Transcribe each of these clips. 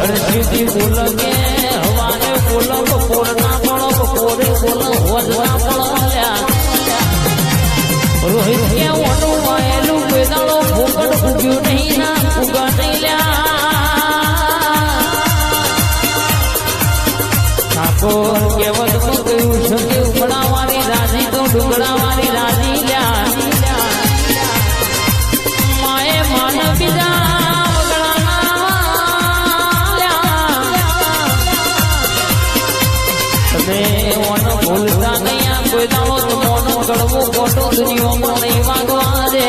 હરસિદ્ધિ બોલગે હવાને બોલગ પોરના પણ પોરે બોલ હોજના પણ માન બીજા ભૂલતા નહીં આ ગળવો ખોટો દુનિયામાં નહીં વાગવા દે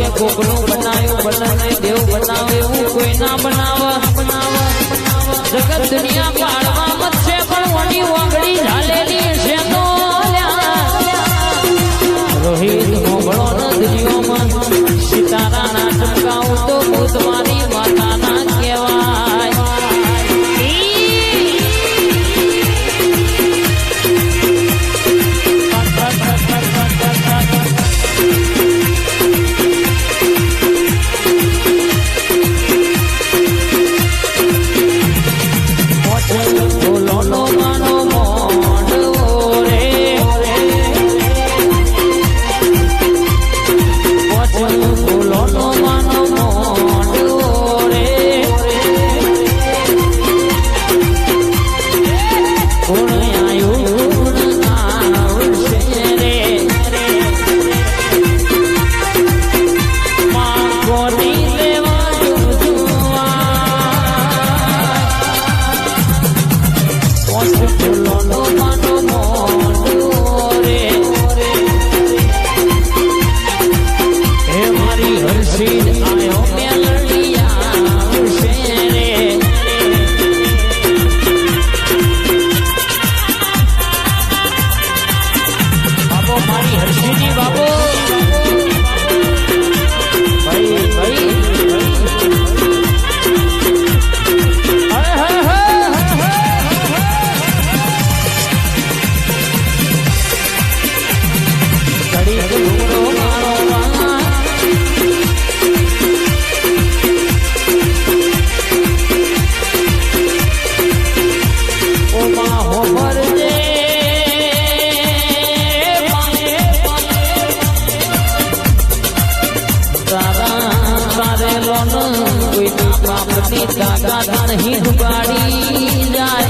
કે દેવ બનાવે એવું કોઈ ના બનાવ જગત દુનિયા દુનિયામાં તારે કોઈ પાપની તાકાત નહીં ડુબાડી જાય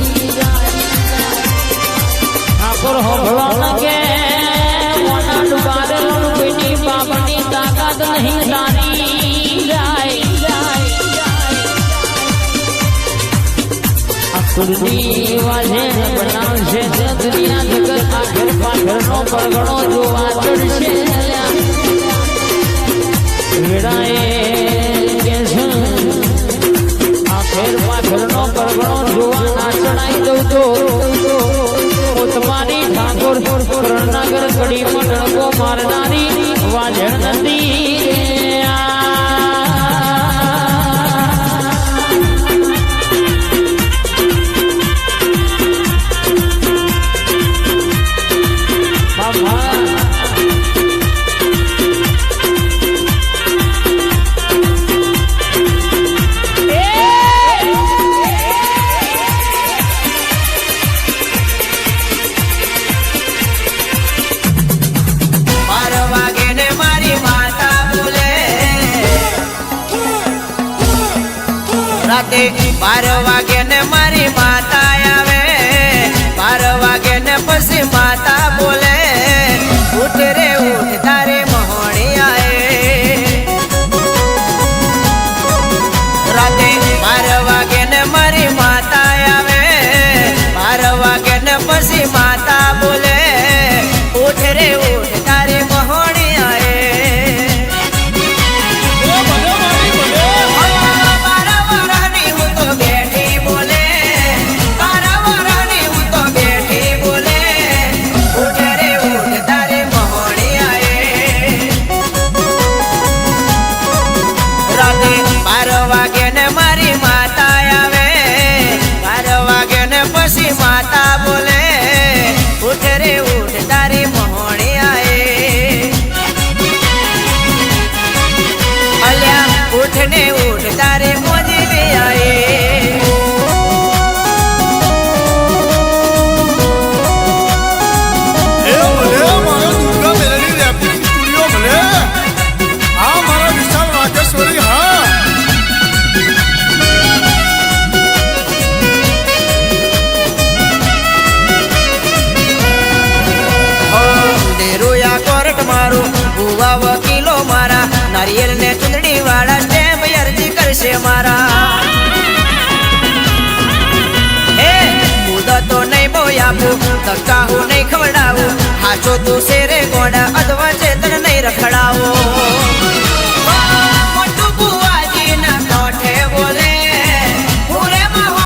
ઠાકોર હોભળો કે મોના ડુબાડેલો કોઈની પાપની તાકાત નહીં તારી જાય અસુરની વાજે બનાવશે દુનિયા જગત આખર પાછળનો પડઘણો જોવા ચડશે વેડાએ પડઘણો જોવા તો ઉત્માની ઠાકોર રણનગર કડી ડણકો મારનારી વાજણ નથી રાતે બાર વાગે ને મારી માતા આવે. બાર વાગે ને પછી માતા બોલે, ઉઠ રે, ઉઠ તારે મહોણી આવે રાતે યુવા વકીલો મારા. નારિયેલ ને ચૂંટણી વાળા સ્ટેમ્પ અરજી કરશે મારા? હે, મુદતો નહીં બોયાવું ધક્કા હું નહીં ખવડાવું. હાચો તું શેરે ગોડા અધવા